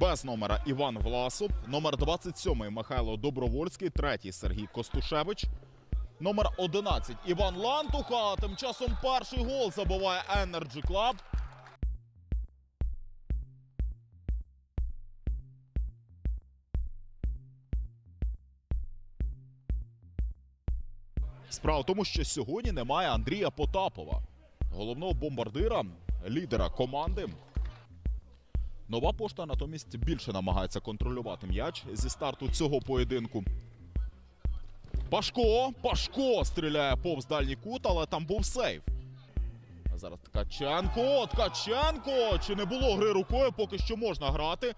Без номера Іван Власов, номер 27 Михайло Добровольський, третій Сергій Костушевич. Номер 11 Іван Лантуха. Тим часом перший гол забиває Energy Club. Справа в тому, що сьогодні немає Андрія Потапова, головного бомбардира, лідера команди. Нова пошта натомість більше намагається контролювати м'яч зі старту цього поєдинку. Пашко! Пашко стріляє повз дальній кут, але там був сейв. А зараз Ткаченко! Ткаченко! Чи не було гри рукою? Поки що можна грати.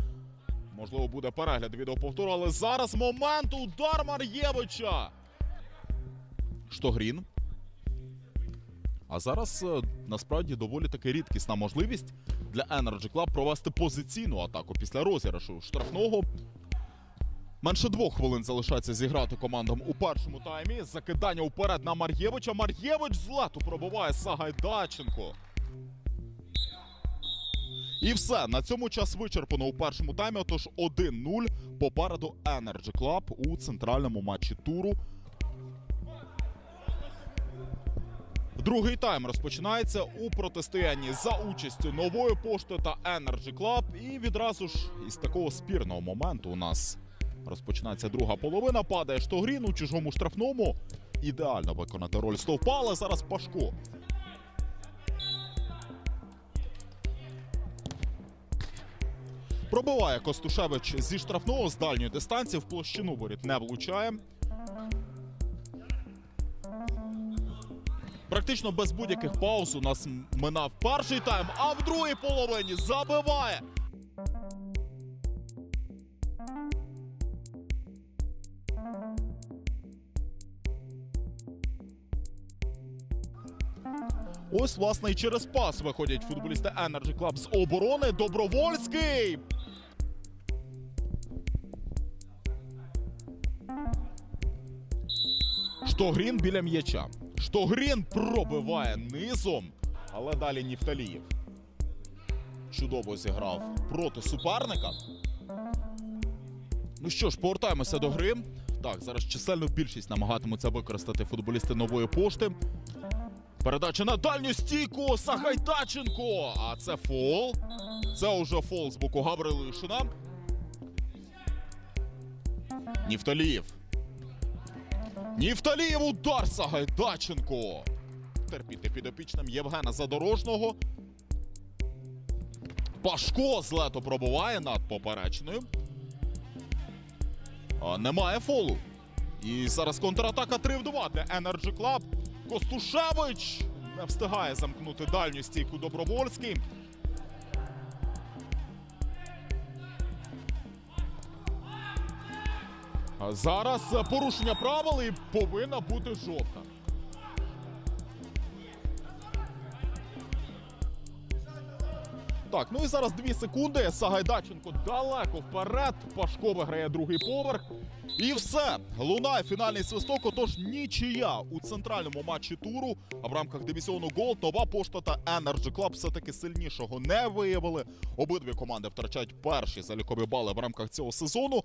Можливо, буде перегляд відеоповтору, але зараз момент удар Мар'євича. Штогрін. А зараз е, насправді доволі таки рідкісна можливість для Energy Club провести позиційну атаку після розіграшу штрафного. Менше двох хвилин залишається зіграти командам у першому таймі. Закидання уперед на Мар'євича. Мар'євич з лету пробиває Сагайдаченко. І все. На цьому час вичерпано у першому таймі. Отож 1-0 попереду Energy Club у центральному матчі туру. Другий тайм розпочинається у протистоянні за участю нової пошти та Energy Club. І відразу ж із такого спірного моменту у нас розпочинається друга половина. Падає Штогрін у чужому штрафному. Ідеально виконати роль стовпа, але зараз Пашко. Пробиває Костушевич зі штрафного з дальньої дистанції в площину воріт не влучає. Практично без будь-яких пауз у нас минав перший тайм, а в другій половині забиває. Ось, власне, і через пас виходять футболісти Energy Club з оборони. Добровольський. Штогрін біля м'яча. Штогрін пробиває низом, але далі Нівталієв. Чудово зіграв проти суперника. Ну що ж, повертаємося до гри. Так, зараз чисельну більшість намагатимуться використати футболісти нової пошти. Передача на дальню стійку Сагайдаченко. А це фол. Це уже фол з боку Гаврилишина. Нівталієв. Нівталієв удар Сагайдаченко. Терпіти підопічним Євгена Задорожного. Пашко злето пробуває над поперечною. А, немає фолу. І зараз контратака 3 в 2 для Energy Club. Костушевич не встигає замкнути дальню стійку Добровольський. Зараз порушення правил і повинна бути жовта. Так, ну і зараз дві секунди. Сагайдаченко далеко вперед. Пашко виграє другий поверх. І все. Лунає фінальний свисток. Отож нічия у центральному матчі туру. А в рамках дивізіону Голд нова пошта та Energy Club все-таки сильнішого не виявили. Обидві команди втрачають перші залікові бали в рамках цього сезону. Ну